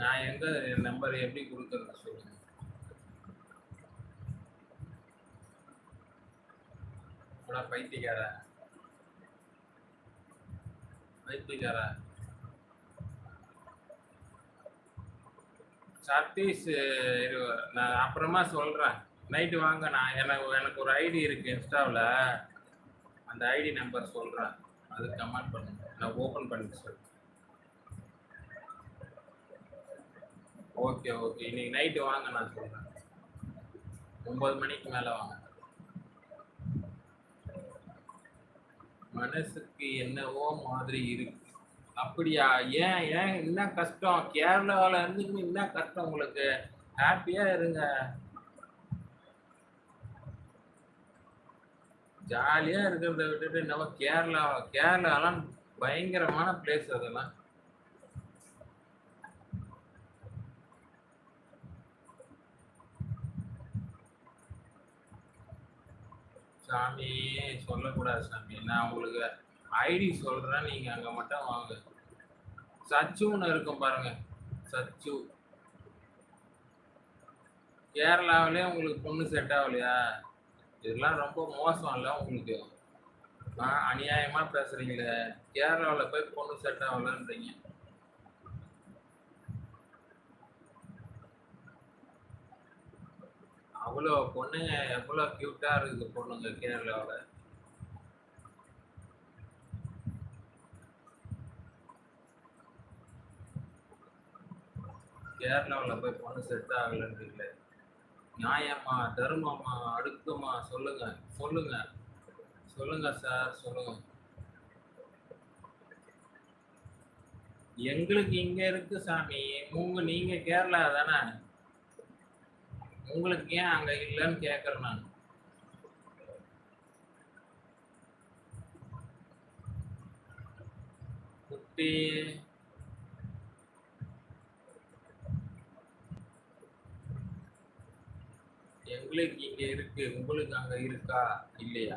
நான் எங்க நம்பர் எப்படி கொடுக்கறது சொல்லுங்க. அடா பைத்தியக்காரா? பைத்தியக்காரா? சதீஷ் நான் அப்புறமா சொல்கிறேன் நைட்டு வாங்க நான் எனக்கு எனக்கு ஒரு ஐடி இருக்குது இன்ஸ்டாவில். அந்த ஐடி நம்பர் சொல்கிறேன் அது கமெண்ட் பண்ணுங்க. நான் ஓப்பன் பண்ணி சொல்கிறேன் ஓகே ஓகே. இன்னைக்கு நைட்டு வாங்க நான் சொல்கிறேன் ஒம்பது மணிக்கு மேலே வாங்க. மனசுக்கு என்னவோ மாதிரி இருக்கு. அப்படியா? ஏன் ஏன் என்ன கஷ்டம்? கேரளாவில் இருந்து என்ன கஷ்டம் உங்களுக்கு? ஹாப்பியாக இருங்க. ஜாலியா இருக்கிறத விட்டுட்டு நம்ம கேரளா கேரளாலாம் பயங்கரமான பிளேஸ் அதெல்லாம். சாமி சொல்லக்கூடாது சாமி. நான் உங்களுக்கு ஐடி சொல்றேன் நீங்க அங்க மட்டும் வாங்க. சச்சுன்னு இருக்கும் பாருங்க. சச்சு. கேரளாவிலே உங்களுக்கு பொண்ணு செட் ஆகலையா? இதெல்லாம் ரொம்ப மோசம் இல்லை உங்களுக்கு. ஆ அநியாயமா பேசுறீங்களே. கேரளாவில் போய் பொண்ணு செட் ஆகலன்றீங்க. அவ்வளோ பொண்ணுங்க எவ்வளோ கியூட்டாக இருக்குது பொண்ணுங்க கேரளாவில் கேரளாவில் போய் பொண்ணு செட் ஆகலன்றீங்களே நியாயமா தர்மமா அடுக்கமா சொல்லுங்க சொல்லுங்க. சொல்லுங்க சார் சொல்லுங்க. எங்களுக்கு இங்க இருக்கு சாமி. உங்க நீங்க கேரளா தானே? உங்களுக்கு ஏன் அங்க இல்லைன்னு கேக்குறேன் நான். குட்டி. எங்களுக்கு இங்க இருக்கு உங்களுக்கு அங்க இருக்கா இல்லையா?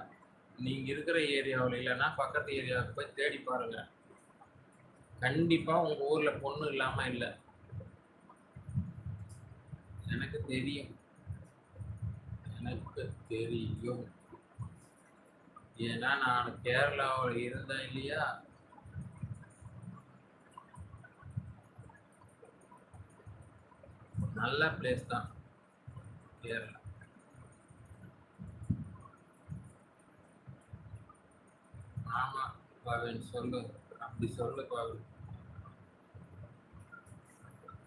நீங்க இருக்கிற ஏரியாவில் இல்லைன்னா பக்கத்து ஏரியாவுக்கு போய் தேடி பாருங்க. கண்டிப்பா உங்க ஊர்ல பொண்ணு இல்லாம இல்லை. எனக்கு தெரியும். எனக்கு தெரியும். ஏன்னா நான் கேரளாவில் இருந்தேன் இல்லையா? நல்ல பிளேஸ் தான் கேரளா. ஆமா பவன் சொல்லு. அப்படி சொல்லு பவன்.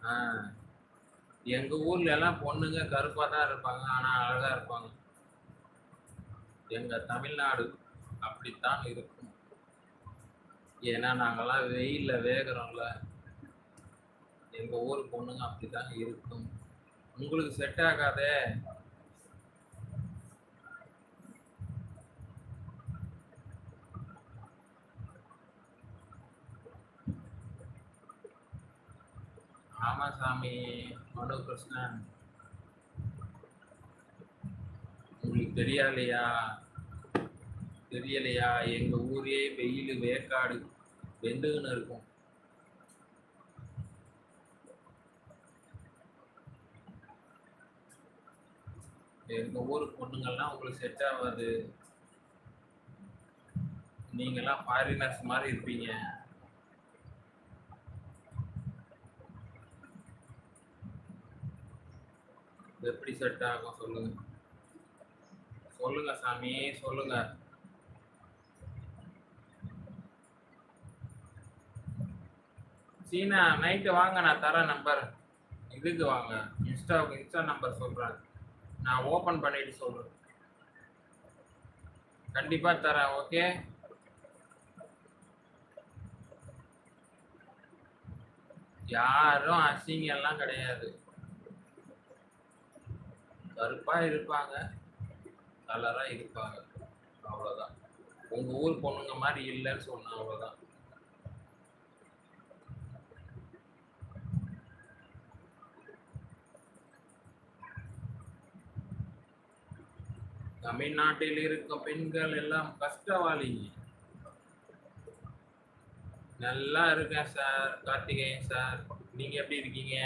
ஆ. எங்க ஊர்ல எல்லாம் பொண்ணுங்க கருப்பா தான் இருப்பாங்க ஆனா அழகா இருப்பாங்க. எங்க தமிழ்நாடு அப்படித்தான் இருக்கும். ஏன்னா நாங்கெல்லாம் வெயிலில் வேகிறோம்ல. எங்க ஊர் பொண்ணுங்க அப்படித்தான் இருக்கும். உங்களுக்கு செட் ஆகாதே. ஆமா சாமி மனு கிருஷ்ணன். உங்களுக்கு தெரியலையா தெரியலையா? எங்க ஊரே வெயில் வேக்காடு வெந்துன்னு இருக்கும். எங்க ஊர் பொண்ணுங்கள்லாம் உங்களுக்கு செட் ஆகாது. நீங்கெல்லாம் ஃபாரினர்ஸ் மாதிரி இருப்பீங்க. எப்படி செட் ஆகும் சொல்லுங்க? சொல்லுங்க சாமி சொல்லுங்க. சீனா நைட்டு வாங்க நான் தரேன் நம்பர் இதுக்கு வாங்க. இன்ஸ்டாவுக்கு இன்ஸ்டா நம்பர் சொல்கிறேன் நான் ஓப்பன் பண்ணிட்டு சொல்கிறேன் கண்டிப்பாக தரேன் ஓகே யாரும் அசிங்கெல்லாம் கிடையாது. கருப்பா இருப்பாங்க. கலரா இருப்பாங்க. அவ்வளவுதான். உங்க ஊர் பொண்ணுங்க மாதிரி இல்லைன்னு சொன்னேன் அவ்வளவுதான். தமிழ்நாட்டில் இருக்கும் பெண்கள் எல்லாம் கஷ்டவாளிங்க. நல்லா இருக்கேன் சார். கார்த்திகேயன் சார் நீங்க எப்படி இருக்கீங்க?